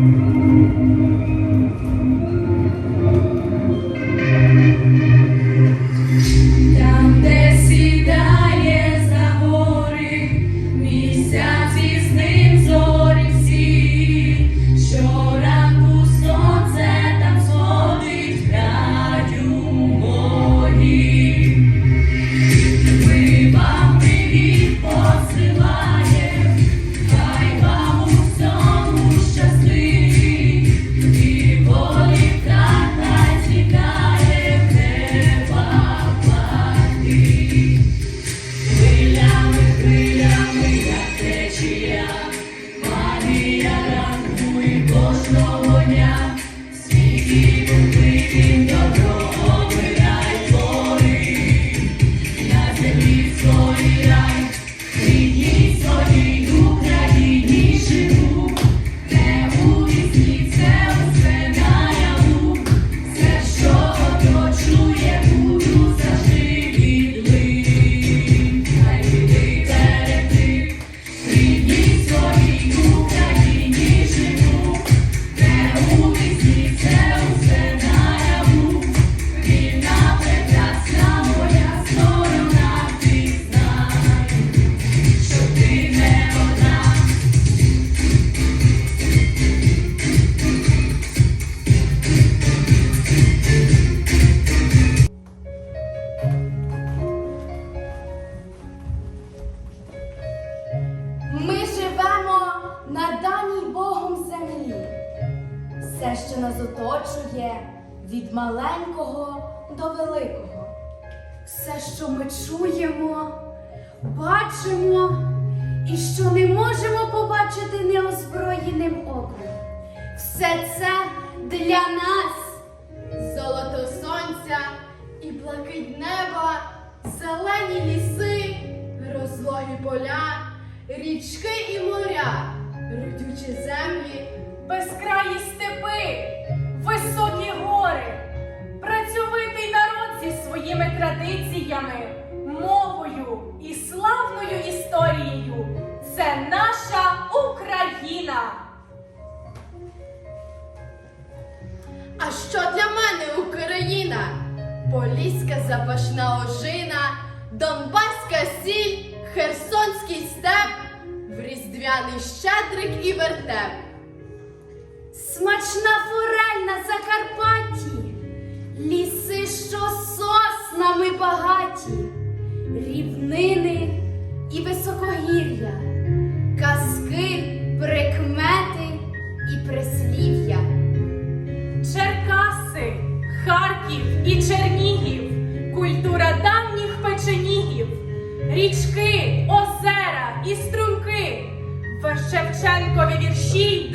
Там, що ми чуємо, бачимо і що не можемо побачити неозброєним оком. Все це для нас. Золото сонця і блакить неба, зелені ліси, розлогі поля, річки і моря, родючі землі, Безкраї степи, високі гори, своїми традиціями, мовою і славною історією. Це наша Україна. А що для мене Україна? Поліська запашна ожина, Донбаська сіль, Херсонський степ, в різдвяний щедрик і вертеп. Смачна форель на Закарпатті, ліси, що соснами багаті, рівнини і високогір'я, казки, прикмети і прислів'я. Черкаси, Харків і Чернігів, культура давніх печенігів, річки, озера і струмки, Шевченкові вірші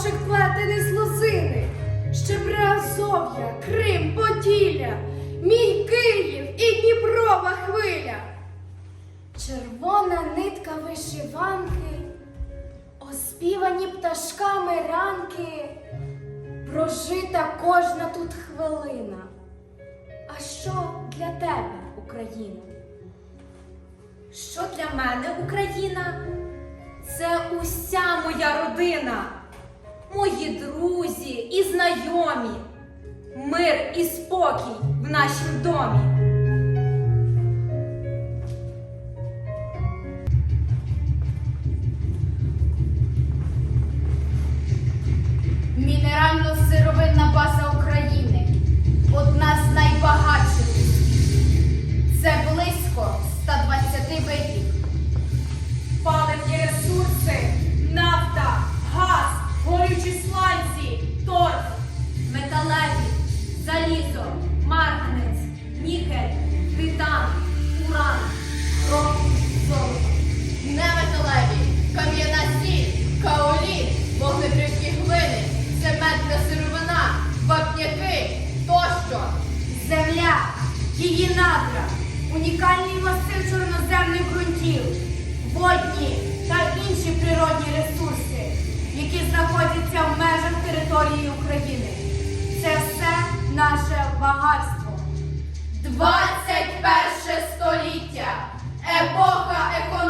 кошик плетений з лозини, ще Приазов'я, Крим, Поділля, мій Київ і Дніпрова хвиля. Червона нитка вишиванки, оспівані пташками ранки, прожита кожна тут хвилина. А що для тебе, Україна? Що для мене Україна? Це уся моя родина, мої друзі і знайомі, мир і спокій в нашім домі. залізо, марганець, нікель, титан, уран, рок, золото. Неметалеві, кам'яна сіль, каоліт, вогнетривкі глини, цементна сировина, вапняки тощо. Земля, її надра, унікальний масив чорноземних ґрунтів, водні та інші природні ресурси, які знаходяться в межах території України. Наше багатство. 21 століття. Епоха економічного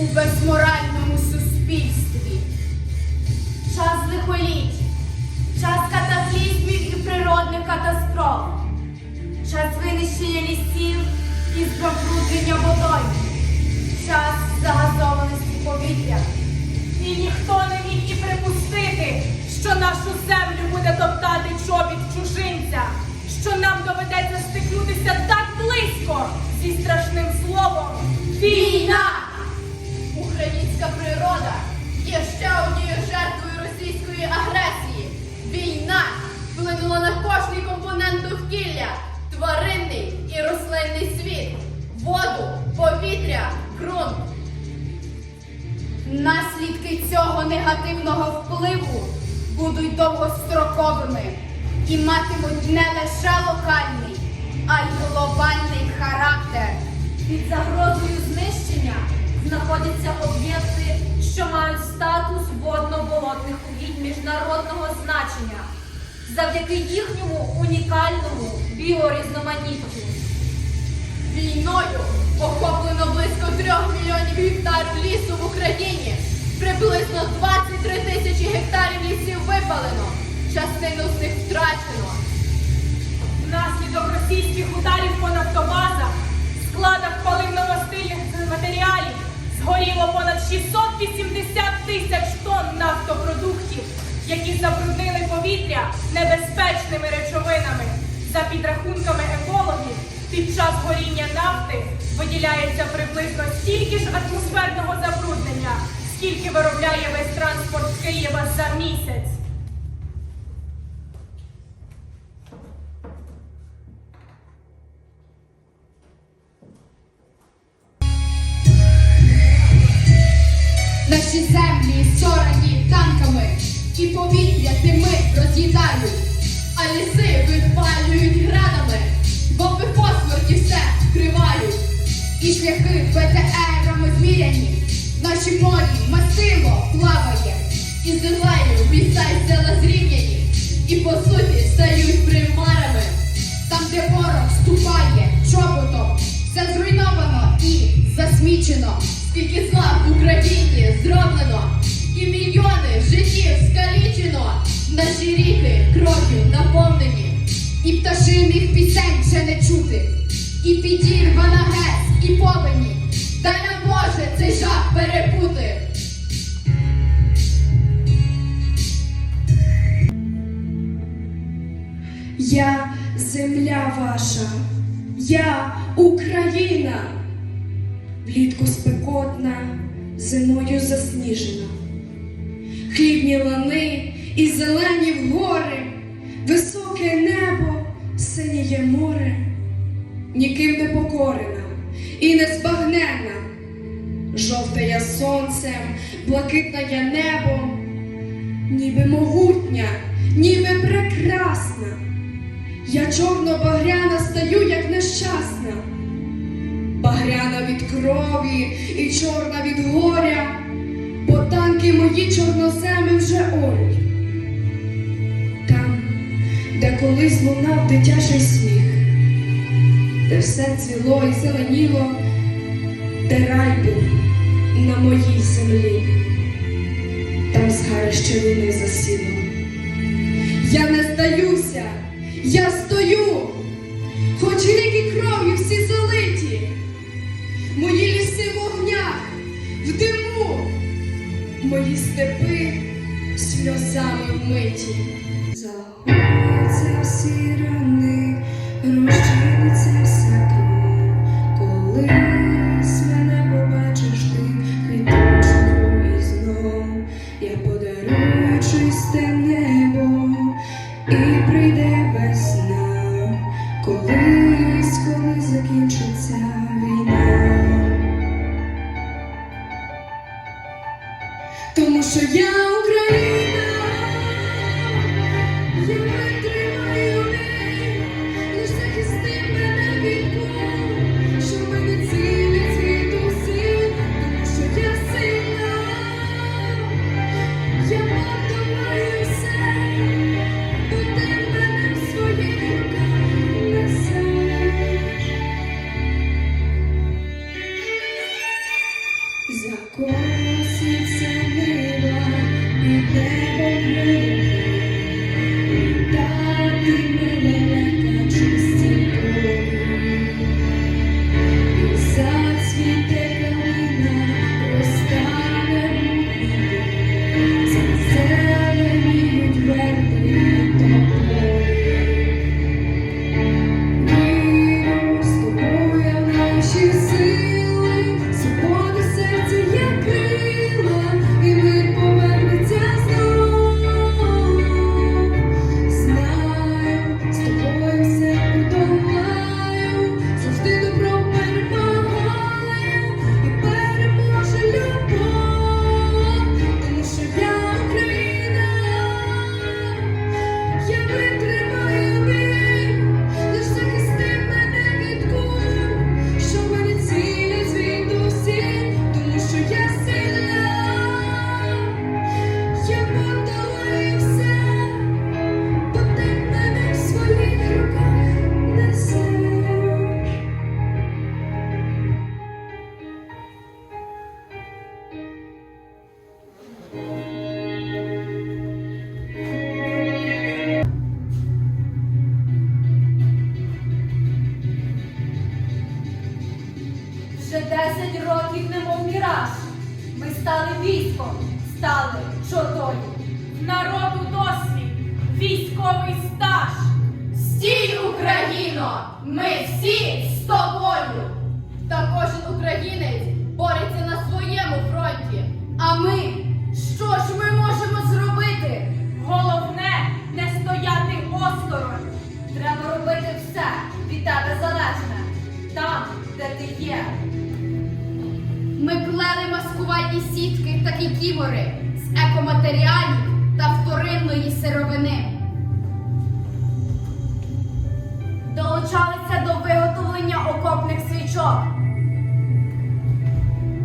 у безморальному суспільстві. Час лихоліть, час катаклізмів і природних катастроф, час винищення лісів і забруднення водою, час загазованості повітря. І ніхто не міг і припустити, що нашу землю буде топтати чобіт чужинця, що нам доведеться стикнутися так близько зі страшним словом війна. Українська природа є ще однією жертвою російської агресії. Війна вплинула на кожний компонент довкілля, тваринний і рослинний світ, воду, повітря, ґрунт. Наслідки цього негативного впливу будуть довгостроковими і матимуть не лише локальний, а й глобальний характер. Під загрозою знаходяться об'єкти, що мають статус водно-болотних угідь міжнародного значення завдяки їхньому унікальному біорізноманіттю. Війною охоплено близько трьох мільйонів гектарів лісу в Україні. Приблизно 23 тисячі гектарів лісів випалено. Частину з них втрачено. Внаслідок російських ударів по нафтобазах, складах паливно-мастильних матеріалів згоріло понад 680 тисяч тонн нафтопродуктів, які забруднили повітря небезпечними речовинами. За підрахунками екологів, під час горіння нафти виділяється приблизно стільки ж атмосферного забруднення, скільки виробляє весь транспорт Києва за місяць. Роз'їдають, А ліси випалюють градами, бомби посмерті все вкривають. і шляхи БТРами зміряні. Наші морі масиво плаває. І землею в й села зрівняні. Наші ріки кров'ю наповнені. І пташиних пісень вже не чути, і підірвана гець, і повені. Дай нам Боже цей жах перепути. Я земля ваша, я Україна, влітку спекотна, зимою засніжена. Хлібні лани і зелені гори, високе небо, синіє море, ніким не покорена і не збагнена. Жовте я сонцем, блакитне я небом, ніби могутня, ніби прекрасна. Я чорно-багряна стаю, як нещасна, багряна від крові і чорна від горя, бо танки мої чорноземи вже орють де колись лунав дитячий сміх, де все цвіло і зеленіло, де рай був на моїй землі, там згарище війни засіло. Я не здаюся, я стою, хоч ріки кров'ю всі залиті, мої ліси в огнях, в диму, мої степи сльозами вмиті. Закоситься неба і небо. все від тебе залежне, там, де ти є. Ми плели маскувальні сітки, та і з екоматеріалів та вторинної сировини. Долучалися до виготовлення окопних свічок.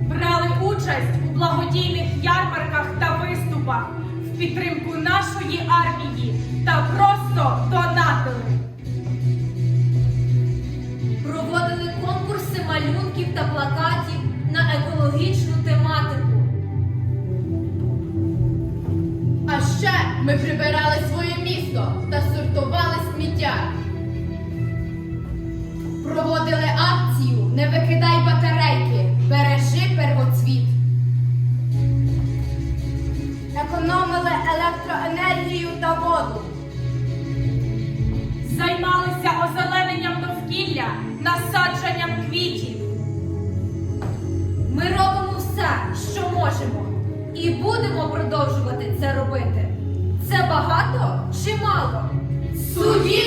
Брали участь у благодійних ярмарках та виступах в підтримку нашої армії та просто донатили. та плакатів на екологічну тематику. А ще ми прибирали своє місто та сортували сміття. Проводили акцію Не викидай батарейки, бережи первоцвіт. Економили електроенергію та воду. Займалися озелененням довкілля, насадженням квітів. Ми робимо все, що можемо, і будемо продовжувати це робити. Це багато чи мало? Суді!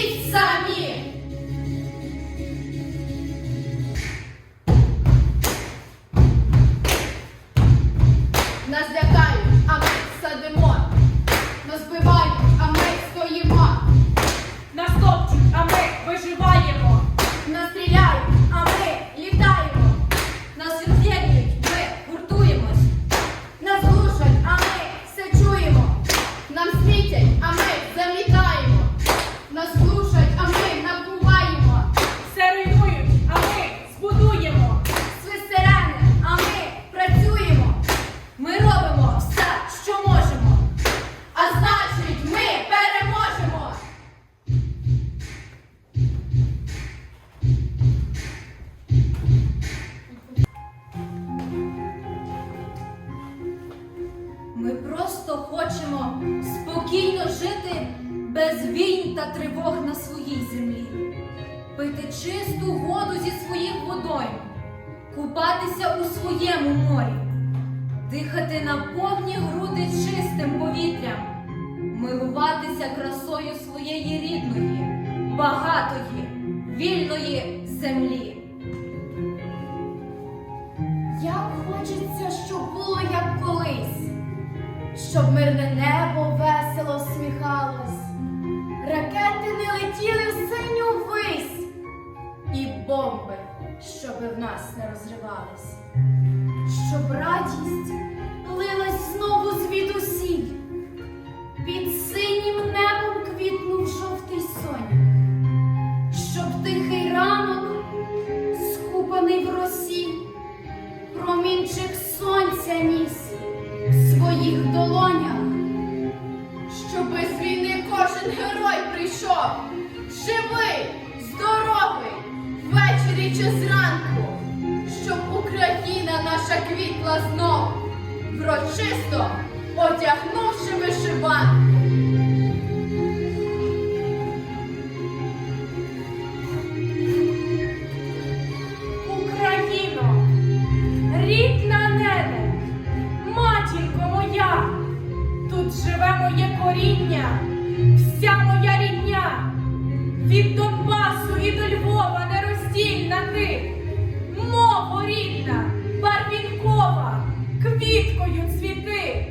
Багатої, вільної землі. Як хочеться, щоб було як колись, щоб мирне небо весело сміхалось, ракети не летіли в синю вись, і бомби, щоби в нас не розривались, щоб радість лилась знову чи зранку, щоб Україна наша квітла знов, врочисто одягнувши вишиванку. Україно, рідна нене, матінко моя, тут живе моє коріння, вся моя рідня, від Донбасу і до Львова ти, мова рідна, барвінкова, квіткою цвіти.